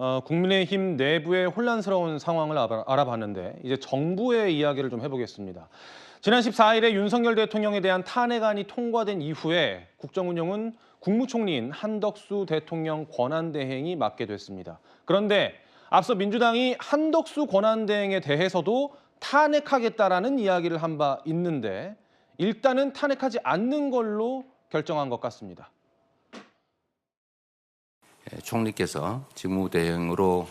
어, 국민의힘 내부의 혼란스러운 상황을 알아- 알아봤는데 이제 정부의 이야기를 좀 해보겠습니다. 지난 14일에 윤석열 대통령에 대한 탄핵안이 통과된 이후에 국정운영은 국무총리인 한덕수 대통령 권한대행이 맡게 됐습니다. 그런데 앞서 민주당이 한덕수 권한대행에 대해서도 탄핵하겠다라는 이야기를 한 바 있는데 일단은 탄핵하지 않는 걸로 결정한 것 같습니다. 예, 총리께서 직무 대행으로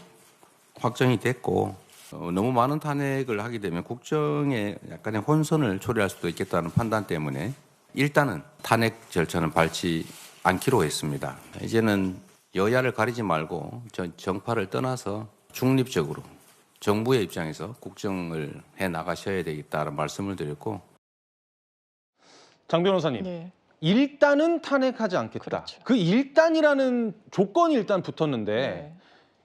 확정이 됐고 어, 너무 많은 탄핵을 하게 되면 국정에 약간의 혼선을 초래할 수도 있겠다는 판단 때문에 일단은 탄핵 절차는 밟지 않기로 했습니다. 이제는 여야를 가리지 말고 전 정파를 떠나서 중립적으로 정부의 입장에서 국정을 해 나가셔야 되겠다는 말씀을 드렸고 장 변호사님. 네. 일단은 탄핵하지 않겠다. 그렇죠. 그 일단이라는 조건이 일단 붙었는데 네.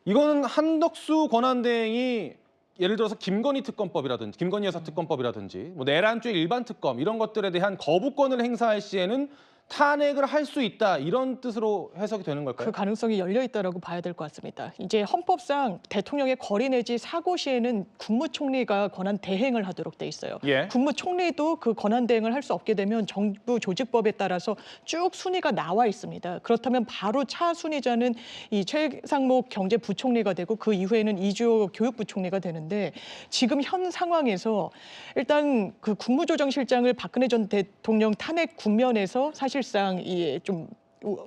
이거는 한덕수 권한대행이 예를 들어서 김건희 특검법이라든지 김건희 여사 특검법이라든지 뭐 내란죄 일반 특검 이런 것들에 대한 거부권을 행사할 시에는 탄핵을 할 수 있다 이런 뜻으로 해석이 되는 걸까요? 그 가능성이 열려 있다라고 봐야 될 것 같습니다. 이제 헌법상 대통령의 거리 내지 사고 시에는 국무총리가 권한 대행을 하도록 돼 있어요. 예. 국무총리도 그 권한 대행을 할 수 없게 되면 정부 조직법에 따라서 쭉 순위가 나와 있습니다. 그렇다면 바로 차 순위자는 이 최상목 경제부총리가 되고 그 이후에는 이주호 교육부총리가 되는데 지금 현 상황에서 일단 그 국무조정실장을 박근혜 전 대통령 탄핵 국면에서 사실 상 이좀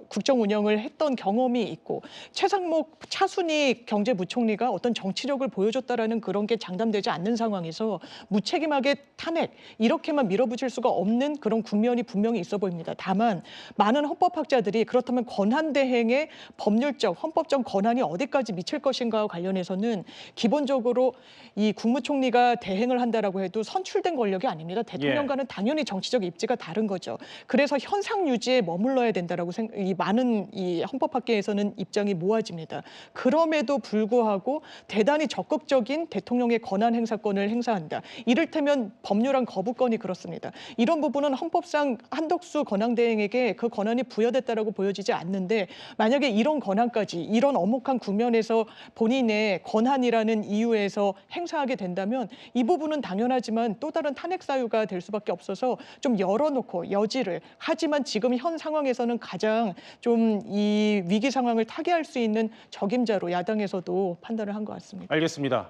국정 운영을 했던 경험이 있고 최상목 차순희 경제부총리가 어떤 정치력을 보여줬다라는 그런 게 장담되지 않는 상황에서 무책임하게 탄핵 이렇게만 밀어붙일 수가 없는 그런 국면이 분명히 있어 보입니다. 다만 많은 헌법학자들이 그렇다면 권한 대행의 법률적 헌법적 권한이 어디까지 미칠 것인가와 관련해서는 기본적으로 이 국무총리가 대행을 한다라고 해도 선출된 권력이 아닙니다. 대통령과는 당연히 정치적 입지가 다른 거죠. 그래서 현상 유지에 머물러야 된다라고 생, 이 많은 이 헌법학계에서는 입장이 모아집니다. 그럼에도 불구하고 대단히 적극적인 대통령의 권한 행사권을 행사한다. 이를테면 법률안 거부권이 그렇습니다. 이런 부분은 헌법상 한덕수 권한대행에게 그 권한이 부여됐다라고 보여지지 않는데 만약에 이런 권한까지 이런 엄혹한 국면에서 본인의 권한이라는 이유에서 행사하게 된다면 이 부분은 당연하지만 또 다른 탄핵 사유가 될 수밖에 없어서 좀 열어놓고 여지를 하지만 지금 현 상황에서는 가장 좀 이 위기 상황을 타개할 수 있는 적임자로 야당에서도 판단을 한 것 같습니다. 알겠습니다.